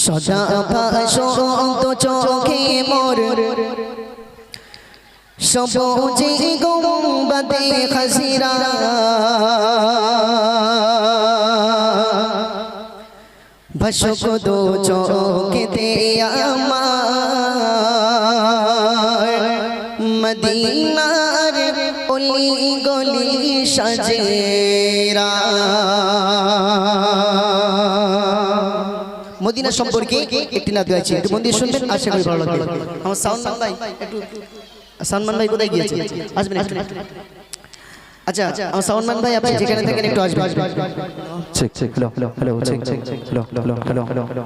সদা ভাসন্ত চোখে মোর। সবুজে গম্বদে খসিরা। ভসক দো চোখে আমার। মদিনার অলি গলি সাজেরা মদিনা সম্পর্কে একটি নাচ গাইছি একটু মন্দির শুনবেন আশা করি ভালো লাগবে আমার সাউন্ড ভাই একটু সালমান ভাই কোথায় গিয়েছে আসবেন আসবেন আচ্ছা আমার সালমান ভাই আপনি যেখানে থাকেন একটু আসবেন hello hello hello check check check hello hello hello hello hello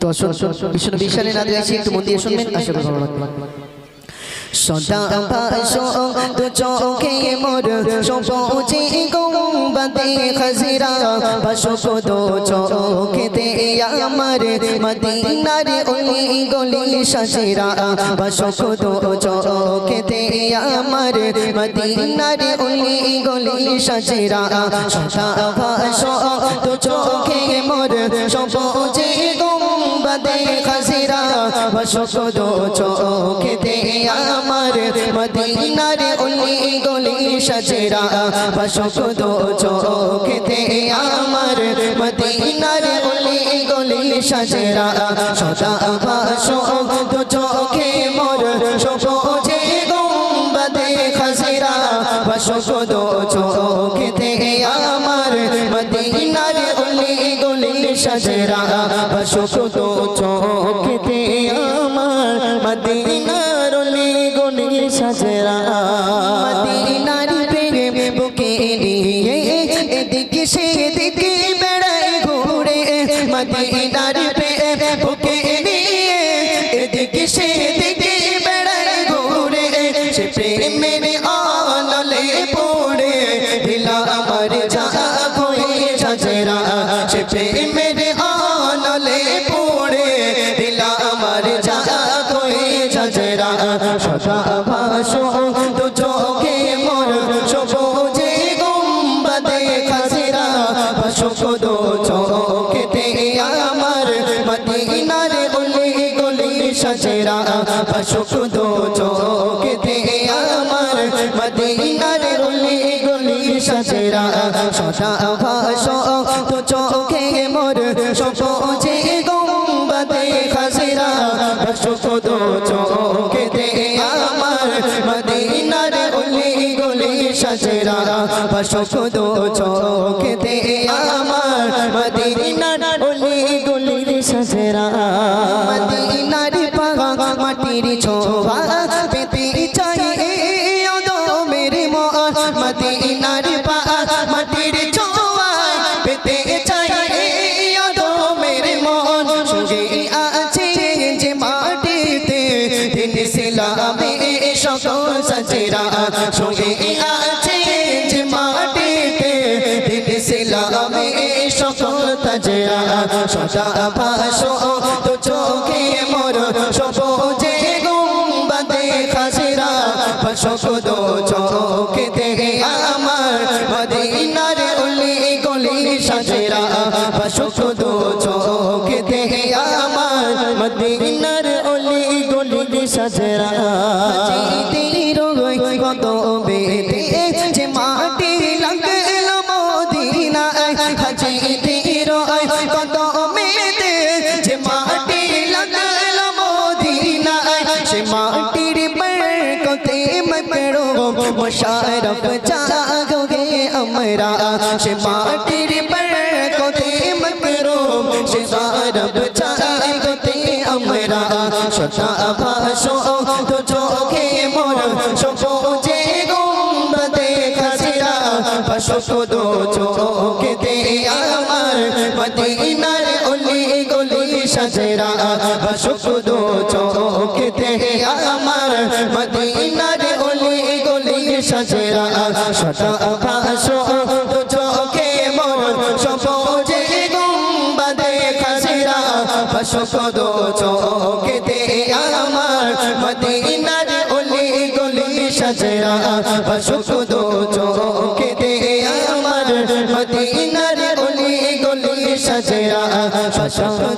তো আসুন বিশ্ব বিশালে নাচ গাইছি একটু মন্দির শুনবেন আশা করি ভালো লাগবে সদা ভাসো তো চোখে মোর সবুজে গম্বদে খজিরা ভাসো তো চোখেতে আমার মদিনার ওই গলি সাজেরা ভাসো তো চোখেতে আমার। মদিনার ওই গলি সাজেরা, সদা ভাসো তো চোখে মোর। সবুজে গম্বদে খজিরা ভাসো তো চোখেতে আমার। মদিনার ওলি গলি সাজেরা বসক দো সাজেরা সদা বাসো তো চোখে মোর সবুজে গম্বদে খসিরা। বসক দো চোখেতে আমার মদিনার ওলি গলি সাজেরা। বসক দো চোখেতে আমার মদিনার ওলি গলি সাজেরা। মদিনার মদিনার প্রেম বুকে নিয়ে এদিকে সেদিকে বেড়াই ঘুরে, সে প্রেমের আনলে পড়ে। দিলা আমার যা হয়ে সাজেরা সে প্রেমের আনলে পড়ে। দিলা আমার যা হয়ে সাজেরা সদা সাজেরা সদা ভাসো তো চোখে মোর সবুজে গম্বদে খাসিরা ভাসো দো চোখেতে আমার মদিনার গলি গলি সাজেরা ভাসো দো চোখেতে আমার সিলামে সকল সাজেরা সঙ্গে আছে যে মাটিতে দিন সিলামে সকল তাজেরা সদা ভাসো সাজেরা। কত বেদে যে মাটি লাগল মদিনায়। হাজি তীর কত মেদে যে মাটি লাগল মদিনায়। সে মাটির বরকতে মকড়ো মুশারফ জাগোগে আমরা। সে মাটির ভাসো তো চোখে মোর সবুজে গুম্বদে খাসিরা ভাসো দো চোখেতে আমার মদিনার অলি গলি সাজেরা। ভাসো দো চোখেতে আমার মদিনার অলি গলি সাজেরা। ভাসো তো চোখে মোর সবুজে গুম্বদে খাসিরা ভাসো দো চোখেতে সাজেরা ভাসো দো চোখেতে আমার মদিনার অলি গলি সাজেরা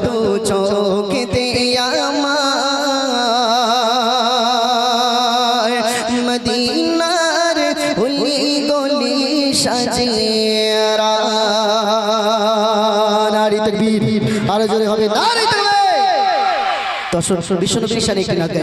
দু চোখতে আমার মদিনার হুলি গলি সাজিয়া নারী তকবীর আরও জোরে হবে নারী তকবীর দর্শক বিষ্ণু বিশাল একটি নাচ